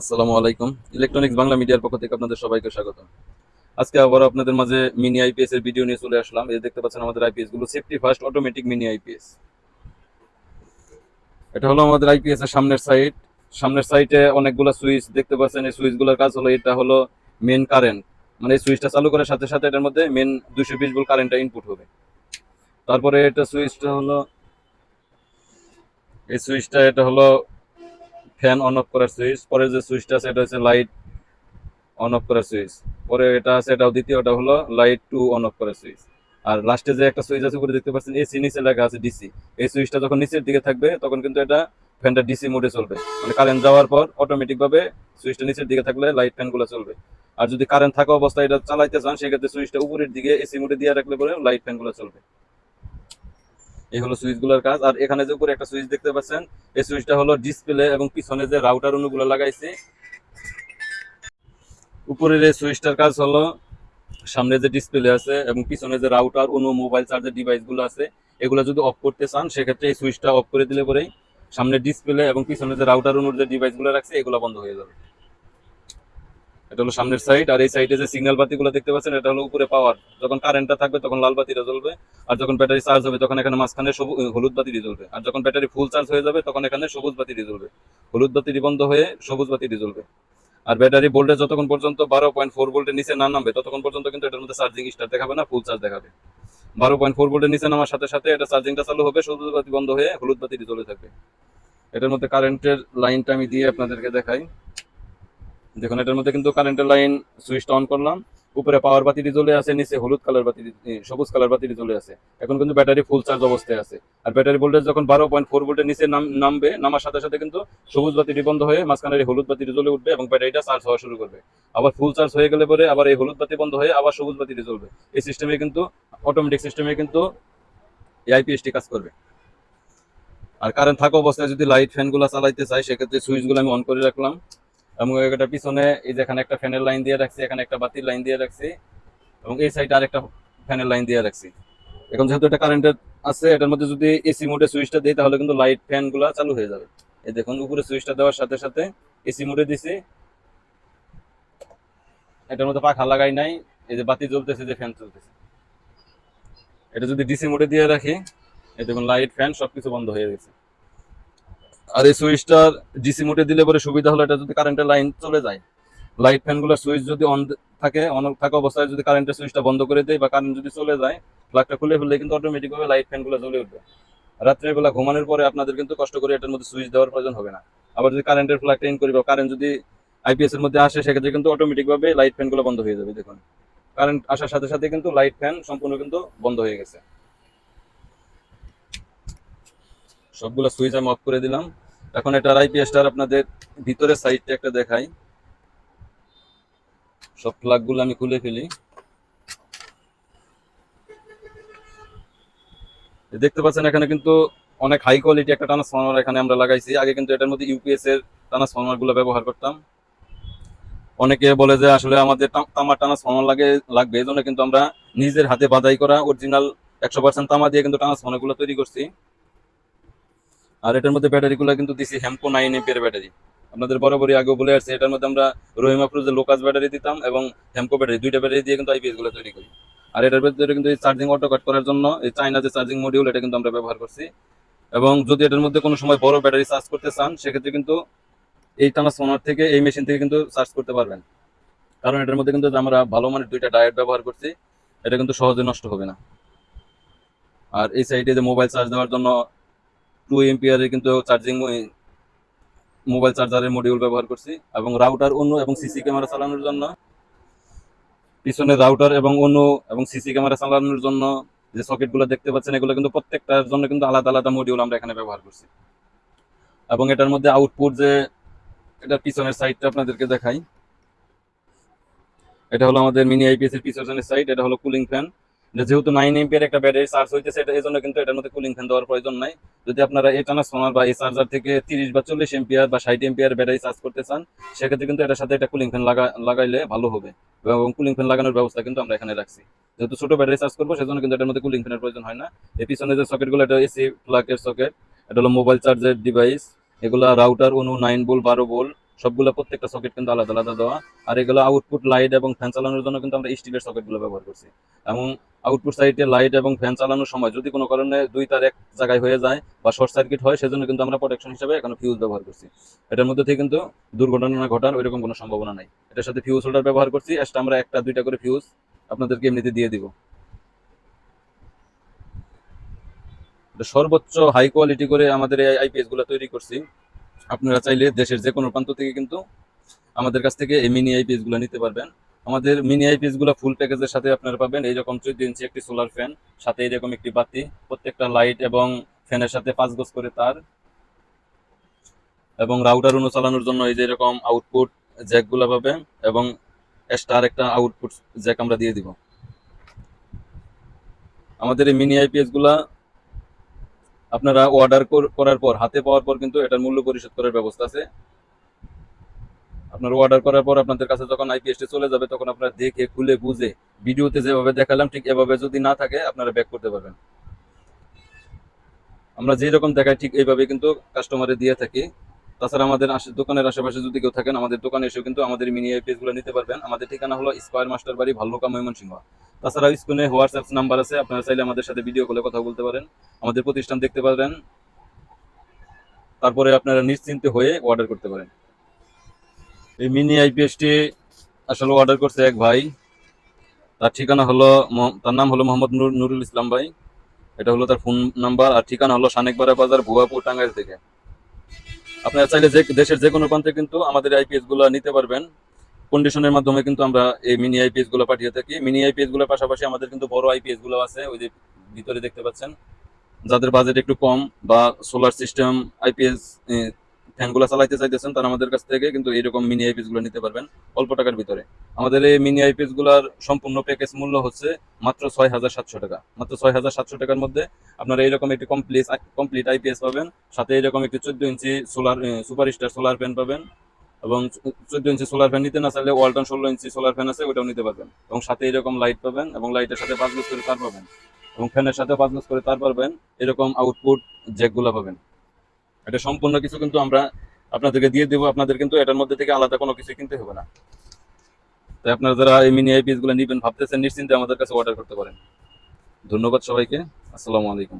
আসসালামু আলাইকুম। ইলেকট্রনিক্স বাংলা মিডিয়ার পক্ষ থেকে আপনাদের সবাইকে স্বাগত আজকে আবার আপনাদের মাঝে মিনি আইপিএস এর ভিডিও নিয়ে চলে আসলাম। এই দেখতে পাচ্ছেন আমাদের আইপিএসগুলো safety first automatic mini IPS এটা হলো আমাদের আইপিএস এর সামনের সাইড সামনের সাইডে অনেকগুলো সুইচ দেখতে পাচ্ছেন। এই সুইচগুলোর কাজ হলো এটা হলো মেন কারেন্ট মানে এই সুইচটা চালু করার সাথে সাথে এটার মধ্যে মেন দুশো বিশ ভোল্ট কারেন্টটা ইনপুট হবে। তারপরে এটা সুইচটা হলো, এই সুইচটা এটা হলো ফ্যান অন অফ করার সুইচ পরে যে সুইচটা আছে এটা হচ্ছে লাইট অন অফ করার সুইচ পরে এটা আছে, এটাও দ্বিতীয়টা হলো লাইট টু অন অফ করার সুইচ আর লাস্টে যে একটা সুইচ আছে উপরে দেখতে পাচ্ছেন এসি নিচে লেখা আছে ডিসি এই সুইচটা যখন নিচের দিকে থাকবে, তখন কিন্তু এটা ফ্যানটা ডিসি মোডে চলবে। মানে কারেন্ট যাওয়ার পর অটোমেটিক ভাবে সুইচটা নিচের দিকে থাকলে লাইট ফ্যানগুলো চলবে। আর যদি কারেন্ট থাকা অবস্থায় এটা চালাইতে চান, সেক্ষেত্রে সুইচটা উপরের দিকে এসি মোডে দিয়ে রাখলে পরে লাইট ফ্যানগুলো চলবে। এই হলো সুইচগুলোর কাজ। আর এখানে যে উপরে একটা সুইচ দেখতে পাচ্ছেন, এই সুইচটা হলো ডিসপ্লে এবং পিছনে যে রাউটার অনুগুলো লাগাইছে, উপরের এই সুইচটার কাজ হলো সামনে যে ডিসপ্লে আছে এবং পিছনে যে রাউটার অনু মোবাইল চার্জার ডিভাইসগুলো আছে, এগুলো যদি অফ করতে চান, সেক্ষেত্রে এই সুইচটা অফ করে দিলে পরেই সামনে ডিসপ্লে এবং পিছনে যে রাউটার অনুর যে ডিভাইসগুলো রাখছে, এগুলো বন্ধ হয়ে যাবে। এটা হলো সামনের সাইড আর এই সাইডে যে সিগন্যাল বাতিগুলো দেখতে পাচ্ছেন, এটা হলো উপরে পাওয়ার যখন কারেন্টটা থাকবে, তখন লাল বাতিটা জ্বলবে, আর যখন ব্যাটারি চার্জ হবে, তখন এখানে মাঝখানে হলুদ বাতিটি জ্বলবে। আর যখন ব্যাটারি ফুল চার্জ হয়ে যাবে, তখন এখানে সবুজ বাতিটি জ্বলবে। হলুদ বাতিটি বন্ধ হয়ে সবুজ বাতিটি জ্বলবে। আর ব্যাটারি ভোল্টেজ যতক্ষণ পর্যন্ত বারো পয়েন্ট ফোর ভোল্টের নিচে না নামবে, ততক্ষণ পর্যন্ত কিন্তু এটার মধ্যে চার্জিং স্টার দেখাবে না ফুল চার্জ দেখাবে। বারো পয়েন্ট ফোর ভোল্টের নিচে নামার সাথে সাথে এটা চার্জিংটা চালু হবে, সবুজ বাতি বন্ধ হয়ে হলুদ বাতিটি জ্বলে থাকবে। এটার মধ্যে কারেন্টের লাইনটা আমি দিয়ে আপনাদেরকে দেখাই। দেখুন, এটার মধ্যে কিন্তু কারেন্টের লাইন সুইচটা অন করলাম। উপরে পাওয়ার বাতিটি জ্বলে আছে, নিচে হলুদ কালার বাতিটি সবুজ কালার বাতিটি জ্বলে আছে। এখন কিন্তু ব্যাটারি ফুল চার্জ অবস্থায় আছে। আর ব্যাটারি ভোল্টেজ যখন বারো পয়েন্ট ফোর ভোল্টের নিচে নামবে, নামার সাথে সাথে কিন্তু সবুজ বাতিটি বন্ধ হয়ে মাঝখানের এই হলুদ বাতিটি জ্বলে উঠবে এবং ব্যাটারিটা চার্জ হওয়া শুরু করবে। আবার ফুল চার্জ হয়ে গেলে পরে আবার এই হলুদ বাতি বন্ধ হয়ে আবার সবুজ বাতিটি জ্বলবে। এই সিস্টেমে কিন্তু অটোমেটিক সিস্টেমে কিন্তু আইপিএসটি কাজ করবে। আর কারেন্ট থাকা অবস্থায় যদি লাইট ফ্যানগুলো চালাইতে চাই, সেক্ষেত্রে সুইচগুলো আমি অন করে রাখলাম। এবং এটা পিছনে এই যে এখানে একটা ফ্যানের লাইন দিয়ে রাখছি, এখানে একটা বাতির লাইন দিয়ে রাখছি এবং এই সাইডে আরেকটা ফ্যানের লাইন দিয়ে রাখছি। এখন যেহেতু এটা কারেন্টের আছে, এটার মধ্যে যদি এসি মোডে সুইচটা দিই, তাহলে কিন্তু লাইট ফ্যানগুলা চালু হয়ে যাবে। এই দেখুন, উপরে সুইচটা দেওয়ার সাথে সাথে এসি মোডে দিছি। এটার মধ্যে পাখা লাগাই নাই, এই যে বাতি জ্বলতেছে, যে ফ্যান চলতেছে। এটা যদি ডিসি মোডে দিয়ে রাখি, এই দেখুন লাইট ফ্যান সবকিছু বন্ধ হয়ে গেছে। আর এই সুইচটার ডিসি মোডে দিলে পরে সুবিধা হলো এটা যদি কারেন্টের লাইন চলে যায়। লাইট ফ্যানগুলোর সুইচ যদি অন থাকে অন থাকা অবস্থায় যদি কারেন্টের সুইচটা বন্ধ করে দেয় বা কারেন্ট যদি চলে যায় প্লাগটা খুলে ফেললে কিন্তু অটোমেটিক ভাবে লাইট ফ্যানগুলো জ্বলে উঠবে। রাত্রের বেলা ঘুমানোর পরে আপনাদের কিন্তু কষ্ট করে এটার মধ্যে সুইচ দেওয়ার প্রয়োজন হবে না। আবার যদি কারেন্টের প্লাগটা ইন করি বা কারেন্ট যদি আইপিএস এর মধ্যে আসে, সেক্ষেত্রে কিন্তু অটোমেটিক ভাবে লাইট ফ্যানগুলো বন্ধ হয়ে যাবে, দেখুন। কারেন্ট আসার সাথে সাথে কিন্তু লাইট ফ্যান সম্পূর্ণ কিন্তু বন্ধ হয়ে গেছে। সবগুলো সুইচ আমি অফ করে দিলাম। এখন এটার আইপিএসটার আপনাদের ভিতরের সাইডটা একটা দেখাই। সব প্লাগগুলো আমি খুলে ফেলি। দেখতে পাচ্ছেন এখানে কিন্তু অনেক হাই কোয়ালিটি একটা ট্রান্সফর্মার এখানে আমরা লাগাইছি। আগে কিন্তু এটার মধ্যে ইউপিএস এর ট্রান্সফর্মারগুলো ব্যবহার করতাম। অনেকে বলে যে আসলে আমাদের তাম- তামার ট্রান্সফর্মার লাগে, লাগবে। এই জন্য কিন্তু আমরা নিজের হাতে বাদাই করা অরিজিনাল একশো পার্সেন্ট তামা দিয়ে কিন্তু ট্রান্সফর্মারগুলো তৈরি করছি। আর এটার মধ্যে ব্যাটারি গুলো কিন্তু দিছি হ্যাম্পো নাইন এম্পিয়ার ব্যাটারি। আপনাদের বরাবরই আগে বলে আসছে, এটার মধ্যে আমরা রহিমা প্রুজের লোকাস ব্যাটারি দিতাম এবং হ্যাম্পো ব্যাটারি, দুইটা ব্যাটারি দিয়ে কিন্তু আইপিএসগুলো তৈরি করি। আর এটার ভিতরে কিন্তু এই চার্জিং অটো কাট করার জন্য এই চাইনা যে চার্জিং মডিউল এটা কিন্তু আমরা ব্যবহার করছি। এবং যদি এটার মধ্যে কোনো সময় বড় ব্যাটারি চার্জ করতে চান, সেক্ষেত্রে কিন্তু এই ট্রান্সফর্মার থেকে এই মেশিন থেকে কিন্তু চার্জ করতে পারবেন। কারণ এটার মধ্যে কিন্তু আমরা ভালো মানের দুইটা ডায়েট ব্যবহার করছি, এটা কিন্তু সহজে নষ্ট হবে না। আর এই সাইডে যে মোবাইল চার্জ দেওয়ার জন্য টু এমপিয়ারের কিন্তু চার্জিং মোবাইল চার্জারের মডিউল ব্যবহার করছি এবং রাউটার অন্য এবং সিসি ক্যামেরা চালানোর জন্য। পিছনে রাউটার এবং অন্য এবং সিসি ক্যামেরা চালানোর জন্য যে সকেটগুলো দেখতে পাচ্ছেন, এগুলো কিন্তু প্রত্যেকটার জন্য কিন্তু আলাদা আলাদা মডিউল আমরা এখানে ব্যবহার করছি। এবং এটার মধ্যে আউটপুট যে, এটা পিছনের সাইডটা আপনাদেরকে দেখাই। এটা হলো আমাদের মিনি আইপিএস এর পিছনের সাইড এটা হলো কুলিং ফ্যান যেহেতু নাইন এমপিয়ার একটা ব্যাটারি চার্জ হইতেছে, এটা এই জন্য কিন্তু এটার মধ্যে কুলিং ফ্যান দেওয়ার প্রয়োজন নাই। যদি আপনারা এই ট্রান্সফর্মার বা এই চার্জার থেকে তিরিশ বা চল্লিশ এম্পিয়ার বা ষাট এম্পিয়ার ব্যাটারি চার্জ করতে চান, সেক্ষেত্রে কিন্তু এটার সাথে একটা কুলিং ফ্যান লাগা লাগাইলে ভালো হবে। এবং কুলিং ফ্যান লাগানোর ব্যবস্থা কিন্তু আমরা এখানে রাখছি। যেহেতু ছোট ব্যাটারি চার্জ করব, সেজন্য কিন্তু এটার মধ্যে কুলিং ফ্যানের প্রয়োজন হয় না। এই পিছনে যে সকেটগুলো এটা এসি প্লাগের সকেট এটা হলো মোবাইল চার্জের ডিভাইস এগুলা রাউটার অনু নাইন বোল বারো বোল সবগুলো প্রত্যেকটা সকেট কিন্তু আলাদা আলাদা দেওয়া। আর এগুলো আউটপুট লাইট এবং ফ্যান চালানোর জন্য কিন্তু আমরা স্টিলের সকেটগুলো ব্যবহার করছি। এবং আউটপুট সাইডে লাইট এবং ফ্যান চালানোর সময় যদি কোনো কারণে দুই তার এক জায়গায় হয়ে যায় বা শর্ট সার্কিট হয়, সেজন্য কিন্তু আমরা প্রোটেকশন হিসেবে এখানে ফিউজ ব্যবহার করছি। এটার মধ্যে থেকে কিন্তু দুর্ঘটনা ঘটার ওইরকম কোনো সম্ভাবনা নাই। এটার সাথে ফিউজ হোল্ডার ব্যবহার করছি এক্সট্রা আমরা একটা, দুইটা করে ফিউজ আপনাদেরকে এমনিতে দিয়ে দিব। সর্বোচ্চ হাই কোয়ালিটি করে আমাদের এই আইপিএসগুলো তৈরি করছি। আপনারা চাইলে দেশের যে কোনো প্রান্ত থেকে কিন্তু আমাদের কাছ থেকে এই মিনি আইপিএসগুলো নিতে পারবেন। আমাদের মিনি আইপিএসগুলো ফুল প্যাকেজের সাথে আপনারা পাবেন। এইরকম চোদ্দ ইঞ্চি একটি সোলার ফ্যান সাথে এরকম একটি বাতি, প্রত্যেকটা লাইট এবং ফ্যানের সাথে পাঁচ গজ করে তার। এবং রাউটার অনু চালানোর জন্য এই যে এরকম আউটপুট জ্যাকগুলা পাবেন এবং স্টার একটা আউটপুট জ্যাক আমরা দিয়ে দিব। আমাদের এই মিনি আইপিএসগুলা আপনারা অর্ডার করার পর, হাতে পাওয়ার পর কিন্তু এটার মূল্য পরিশোধ করার ব্যবস্থা আছে। আপনার অর্ডার করার পর আপনাদের কাছে যখন আইপিএসটি চলে যাবে, তখন আপনারা দেখে, খুলে, বুঝে, ভিডিওতে যেভাবে দেখালাম, ঠিক এভাবে যদি না থাকে, আপনারা ব্যাক করতে পারবেন। আমরা যেরকম দেখাই, ঠিক এইভাবে কিন্তু কাস্টমারে দিয়ে থাকি। তাছাড়া আমাদের দোকানের আশেপাশে যদি কেউ থাকেন, আমাদের দোকানে এসেও কিন্তু আমাদের মিনি আইপিএসগুলো নিতে পারবেন। আমাদের ঠিকানা হলো স্কয়ার মাস্টার বাড়ি, ভাল্লুকা, ময়মনসিংহ। তাছাড়া স্ক্রিনে হোয়াটসঅ্যাপ নাম্বার আছে, আপনারা চাইলে আমাদের সাথে ভিডিও কলে কথা বলতে পারেন। আমাদের প্রতিষ্ঠান দেখতে পারেন তারপরে আপনারা নিশ্চিন্তে হয়ে অর্ডার করতে পারেন। এই মিনি আইপিএসটি আসলে অর্ডার করছে এক ভাই। তার ঠিকানা হলো তার নাম হলো মোহাম্মদ নুর- নুরুল ইসলাম ভাই। এটা হলো তার ফোন নাম্বার আর ঠিকানা হলো সানেকবাড়া বাজার ভুয়াপুর টাঙ্গাইল থেকে। আপনারা চাইলে যে দেশের যে কোনো প্রান্তে কিন্তু আমাদের আইপিএসগুলো নিতে পারবেন। কন্ডিশনের মাধ্যমে কিন্তু আমরা এই মিনি আইপিএসগুলো পাঠিয়ে থাকি। মিনি আইপিএসগুলোর পাশাপাশি আমাদের কিন্তু বড় আইপিএসগুলো আছে, ওই যে ভিতরে দেখতে পাচ্ছেন। যাদের বাজেট একটু কম বা সোলার সিস্টেম আইপিএস ফ্যানগুলো চালাইতে চাইতেছেন তারা আমাদের কাছ থেকে, কিন্তু এইরকম মিনি আইপিএসগুলো নিতে পারবেন অল্প টাকার ভিতরে। আমাদের এই মিনি আইপিএসগুলার সম্পূর্ণ প্যাকেজ মূল্য হচ্ছে মাত্র ছয় হাজার সাতশো টাকা। মাত্র ছয় হাজার সাতশো টাকার মধ্যে আপনারা এইরকম একটি কমপ্লিট কমপ্লিট আইপিএস পাবেন, সাথে এরকম একটি চোদ্দ inch solar super star solar fan পাবেন, এবং চোদ্দ ইঞ্চি সোলার ফ্যান নিতে না চাইলে ওয়ালটন ষোলো ইঞ্চি সোলার ফ্যান আছে ওটাও নিতে পারবেন। এবং সাথে এরকম লাইট পাবেন, এবং লাইটের সাথে পাঁচ করে তার পাবেন। এবং ফ্যানের সাথে পাঁচ গজ করে তার পাবেন, এরকম আউটপুট জ্যাকগুলো পাবেন। এটা সম্পূর্ণ কিছু কিন্তু আমরা আপনাদেরকে দিয়ে দেবো। আপনাদের কিন্তু এটার মধ্যে থেকে আলাদা কোনো কিছু কিনতে হবে না। তাই আপনারা যারা এই মিনি আইপিএসগুলো নিবেন, ভাবতেছেন, নিশ্চিন্তে আমাদের কাছে অর্ডার করতে পারেন। ধন্যবাদ সবাইকে। আসসালামু আলাইকুম।